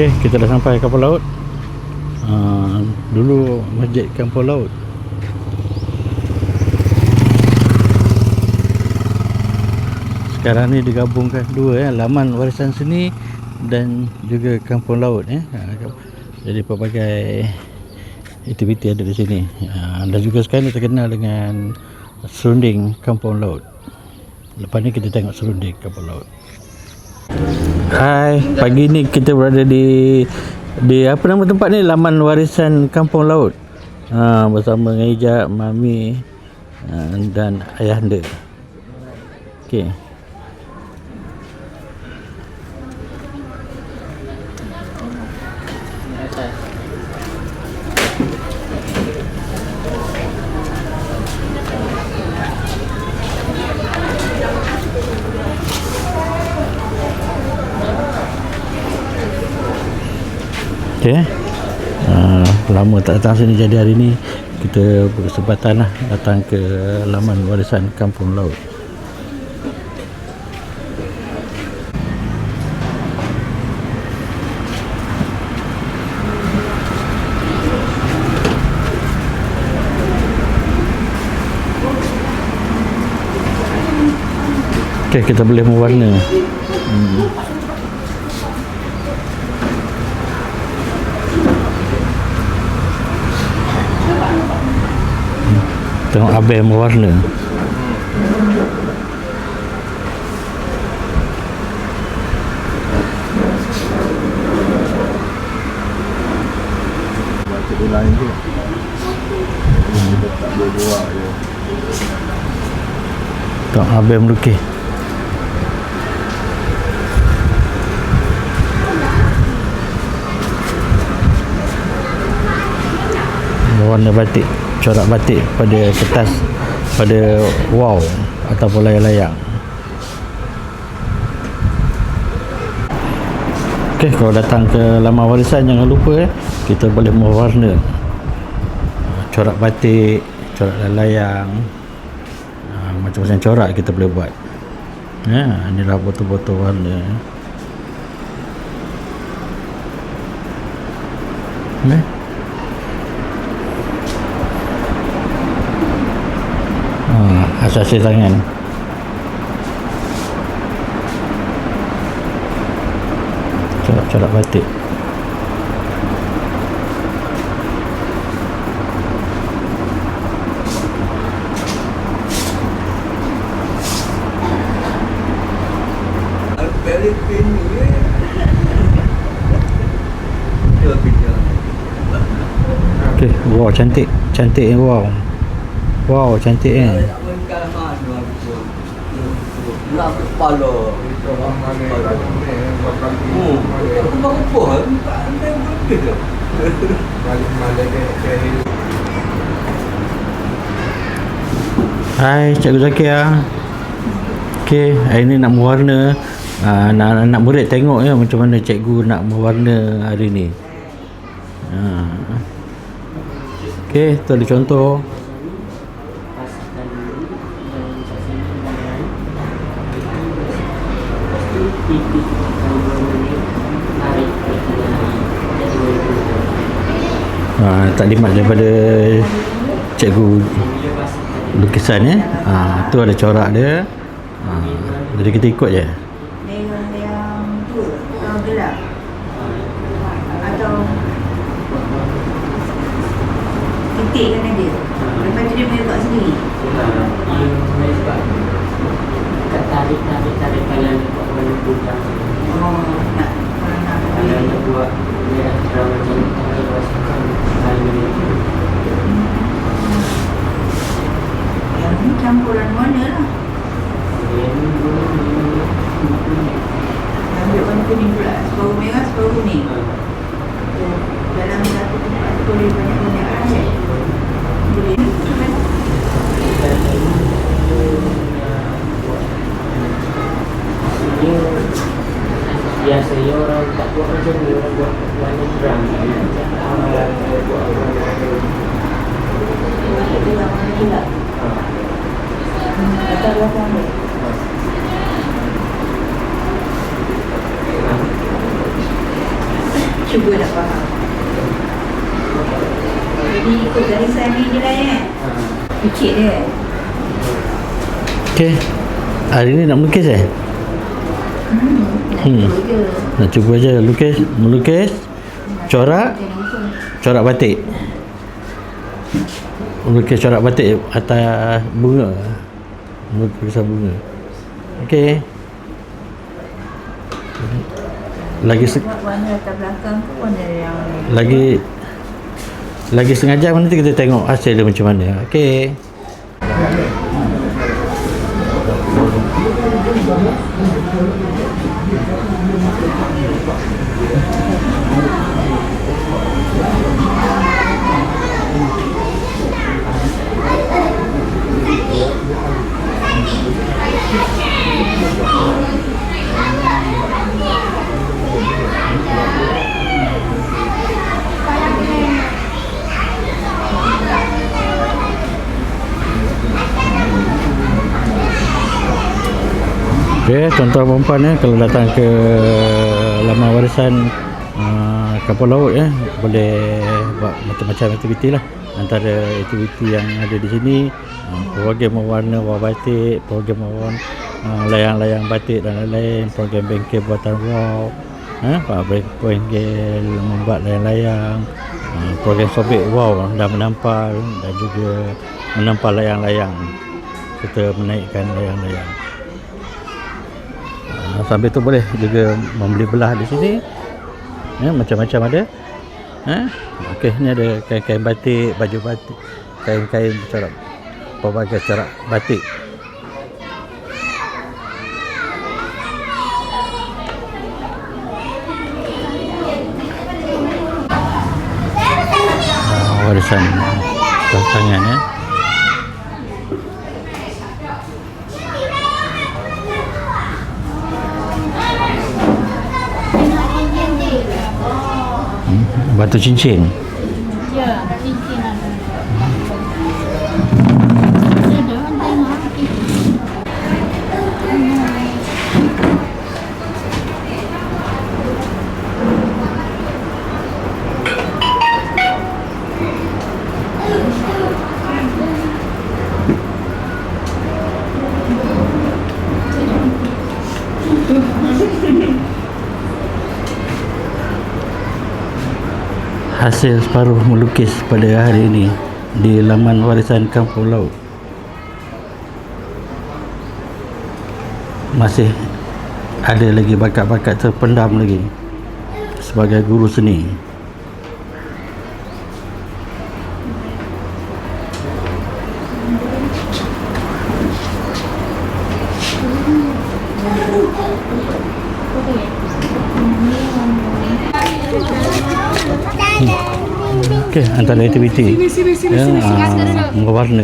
Okey, kita dah sampai kapal laut. Uh, dulu masjid kampung laut. Sekarang ni digabungkan dua ya, laman warisan seni dan juga kampung laut ya. Uh, jadi pelbagai aktiviti ada di sini. Uh, dan juga sekarang ni terkenal dengan serunding kampung laut. Lepas ni kita tengok serunding kampung laut. Hai, pagi ni kita berada di di apa nama tempat ni? Laman Warisan Kampung Laut. Ha, bersama dengan Ijak, Mami ha, dan Ayahanda. Okey. Okey. Uh, lama tak datang sini jadi hari ni kita berkesempatan lah datang ke laman warisan Kampung Laut. Okey, kita boleh mewarna. Hmm. Tengok abang berwarna. Tak abang melukis. Warna batik Corak batik pada kertas Pada wow Ataupun layar-layar Okey, kalau datang ke laman warisan jangan lupa eh, kita boleh mewarna corak batik, corak layang, ha, macam-macam corak kita boleh buat. Ya, inilah botol-botol warna. Eh? Ha, asasi tangan. Corak-corak batik. Okey, wow cantik. Cantik ni wow. Wow, cantik berbeza Hai, Cikgu Zakia. Okey, hari ni nak mewarna uh, nak, nak murid tengok ya macam mana cikgu nak mewarna hari ni. Uh. Okey, tu ada contoh. Ha, taklimat daripada cikgu lukisan ya. Ha, tu ada corak dia. Ha, jadi kita ikut je. Merah yang tu yang gelap atau titik kan ada lepas tu dia merah sendiri tarik tarik tarik kalau buat warna putih oh nak warna kalau nak buat merah terang macam ni kalau rasakan kalau yang ni. Campuran warna lah yang ambil warna kuning pula separuh merah separuh kuning so, dalam satu tempat tu boleh banyak-banyak air. Boleh Dia biasanya orang tak buat macam ni orang buat warna terang orang buat warna ada yang warna gelap latar belakang dia cuba nak faham. Jadi ikut garisan ni je lah ya. Fikir dia. Okey. Hari ni nak melukis eh? Hmm. Je. Nak cuba je lukis, melukis, corak, corak batik. Melukis corak batik atas bunga. Lukisan bunga. Okey. Lagi se- Warna atas belakang tu warna yang lagi lagi setengah jam nanti kita tengok hasil dia macam mana. Okey. Okey, tuan-tuan dan puan eh kalau datang ke laman warisan uh, kapal laut eh boleh buat macam-macam aktiviti lah. Antara aktiviti yang ada di sini uh, program mewarna wawah batik, program mewarna uh, layang-layang batik dan lain-lain, program bengkel buatan wow. Eh, Pak bengkel membuat layang-layang, uh, program sobek wow dan menampal dan juga menampal layang-layang serta menaikkan layang-layang. Ah, sambil tu boleh juga membeli belah di sini. Ya, macam-macam ada. Ha? Okey, ni ada kain-kain batik, baju batik, kain-kain corak pelbagai corak batik. Ah, warisan tangan ya. Batu cincin. Hasil separuh melukis pada hari ini di laman warisan kampung laut. Masih ada lagi bakat-bakat terpendam lagi sebagai guru seni Okey, antara aktiviti ya, uh, mewarna